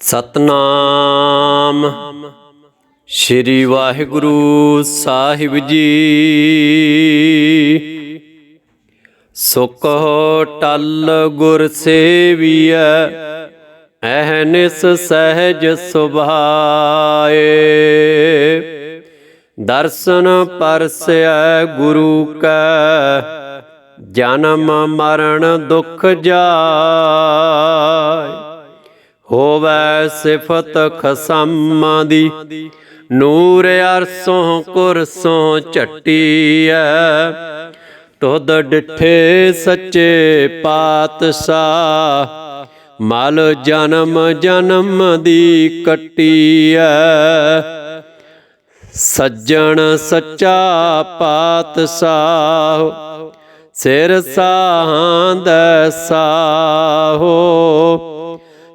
ਸਤਨਾਮ। ਸ੍ਰੀ ਵਾਹਿਗੁਰੂ ਸਾਹਿਬ ਜੀ। ਸੁਖ ਟਲ ਗੁਰ ਸੇਵੀਐ ਅਹਨਿਸ ਸਹਿਜ ਸੁਭਾਏ। ਦਰਸ਼ਨ ਪਰਸੈ ਗੁਰੂ ਕੈ, ਜਨਮ ਮਰਨ ਦੁਖ ਜਾਏ। ਹੋਵੈ ਸਿਫਤ ਖਸਮ ਦੀ। ਨੂਰ ਅਰਸੋਂ ਕੁਰਸੋਂ ਝਟੀਐ। ਤੁਧ ਡਿਠੇ ਸੱਚੇ ਪਾਤਸ਼ਾਹ। ਮਲ ਜਨਮ ਜਨਮ ਦੀ ਕੱਟੀ ਕੱਟੀਐ। ਸੱਜਣ ਸੱਚਾ ਪਾਤਸ਼ਾਹ। ਸਿਰ ਸਾਹੰਦ ਸਾਹੋ।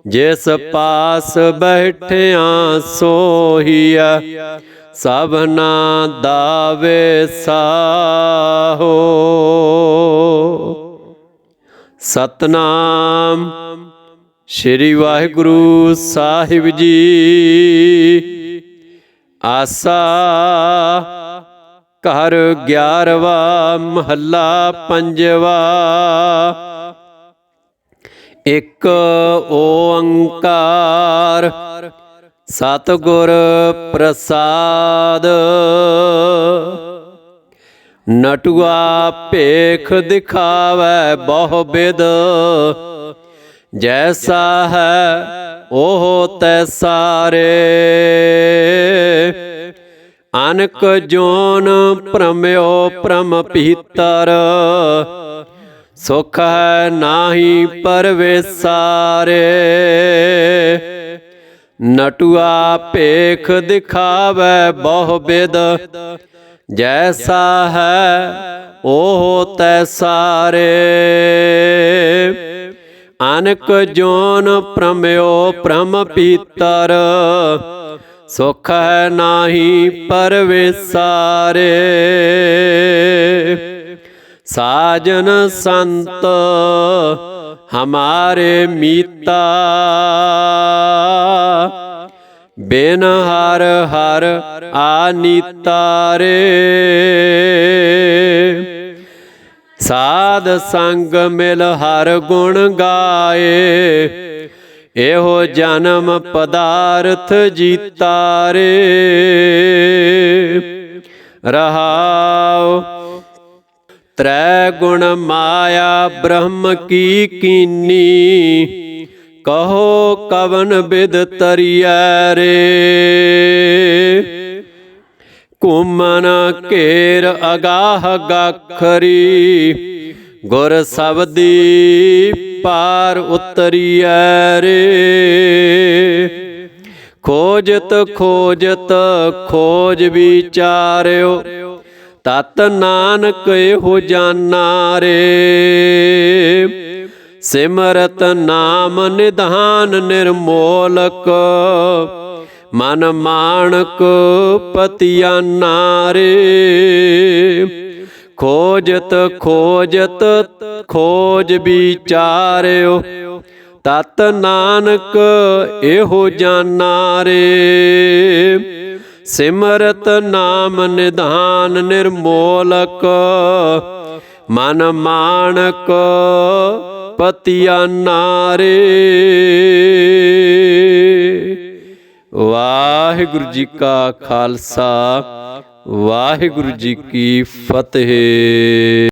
ਜਿਸ ਪਾਸ ਬੈਠਿਆ ਸੋਹੀਆ ਸਭਨਾ ਦਾਵੇ ਸਾਹੋ। ਸਤਨਾਮ ਸ੍ਰੀ ਵਾਹਿਗੁਰੂ ਸਾਹਿਬ ਜੀ। ਆਸਾ ਘਰ 11ਵਾਂ ਮਹੱਲਾ ਪੰਜਵਾ। ਇਕ ਓੰਕਾਰ, ਸਤਿਗੁਰ ਪ੍ਰਸਾਦ। ਨਟੁਆ ਭੇਖ ਦਿਖਾਵੇ ਬਹੁ ਬਿਦ, ਜੈਸਾ ਹੈ ਉਹ ਤੈਸਾਰੇ ਅਨਕ ਜੋਨ ਭ੍ਰਮਿਓ ਪ੍ਰਮ ਪੀਤਰ ਸੁਖ ਹੈ ਨਾਹੀ ਪਰਵੇਸਾਰੇ। ਨਟੁਆ ਭੇਖ ਦਿਖਾਵੇ ਬਹੁ ਬਿਦ। ਜੈਸਾ ਹੈ ਉਹ ਤੈਸਾਰੇ। ਅਨਕ ਜੋਨ ਪ੍ਰਮਿਓ ਪ੍ਰਮ ਪੀਤਰ। ਸੁਖ ਹੈ ਨਾਹੀ ਪਰਵੇਸਾਰੇ। ਸਾਜਨ ਸੰਤ ਹਮਾਰੇ ਮੀਤਾ। ਬਿਨ ਹਰ ਹਰ ਆਨੀਤਾਰੇ ਸਾਧ ਸੰਗ ਮਿਲ ਹਰ ਗੁਣ ਗਾਏ। ਇਹੋ ਜਨਮ ਪਦਾਰਥ ਜੀਤਾਰੇ ਰਹਾਉ ਤ੍ਰੈ ਗੁਣ ਮਾਇਆ ਬ੍ਰਹਮ ਕੀ ਕੀਨੀ? ਕਹੋ ਕਵਨ ਬਿਦ ਤਰੀਐ ਰੇ? ਕੁਮਨ ਘੇਰ ਅਗਾਹ ਗਖਰੀ। ਗੁਰ ਸਬਦੀ ਪਾਰ ਉਤਰੀਐ ਰੇ। ਖੋਜਤ ਖੋਜਤ ਖੋਜ ਵਿਚਾਰਿਓ। ਤਤ ਨਾਨਕ ਇਹੋ ਜਾਨਾ ਰੇ। ਸਿਮਰਤ ਨਾਮ ਨਿਧਾਨ ਨਿਰਮੋਲਕ, ਮਨ ਮਾਣਕ ਪਤਿਆਨਾ ਨਾਰੇ ਖੋਜਤ ਖੋਜਤ, ਖੋਜ ਵਿਚਾਰਿਓ, ਤਤ ਨਾਨਕ ਇਹੋ ਜਾਨਾ ਰੇ। ਸਿਮਰਤ ਨਾਮ ਨਿਧਾਨ ਨਿਰਮੋਲਕ, ਮਨ ਮਾਣਕ, ਪਤਿਆ ਨਾਰੇ। ਵਾਹਿਗੁਰੂ ਜੀ ਕਾ ਖਾਲਸਾ, ਵਾਹਿਗੁਰੂ ਜੀ ਕੀ ਫਤਿਹ।